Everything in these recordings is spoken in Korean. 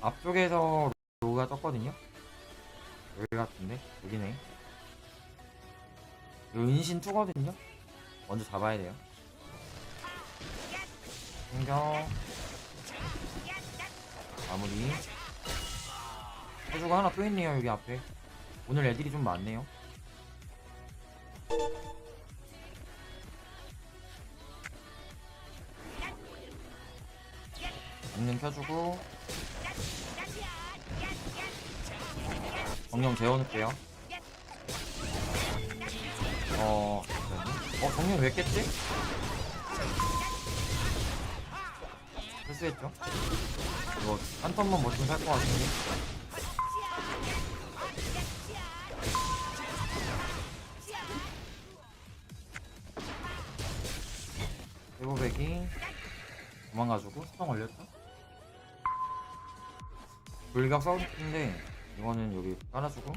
앞쪽에서 로가 떴거든요? 여기 같은데? 여기네. 이거 은신 투거든요? 먼저 잡아야 돼요. 공격. 마무리. 해주가 하나 또 있네요, 여기 앞에. 오늘 애들이 좀 많네요. 정령 켜주고 정령 재워놓을게요 어... 어 정령 왜 깼지? 실수했죠? 이거 한 턴만 멋좀 살것 같은데 일곱백이 도망가지고 수성 올렸죠? 불격 서울인데 이거는 여기 깔아주고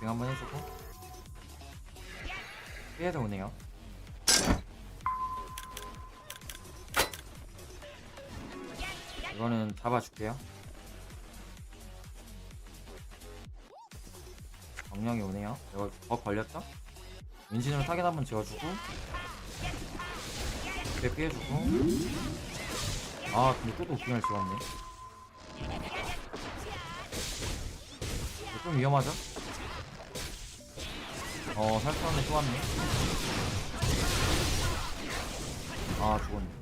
빙 한번 해주고 피해서 오네요. 이거는 잡아줄게요. 정령이 오네요. 이거 더 걸렸죠? 은신으로 타겟 한번 지어주고 이렇게 피해주고. 아 근데 또 도킹을 지웠네 좀 위험하죠? 어 살펴는데 또 왔네 아 죽었네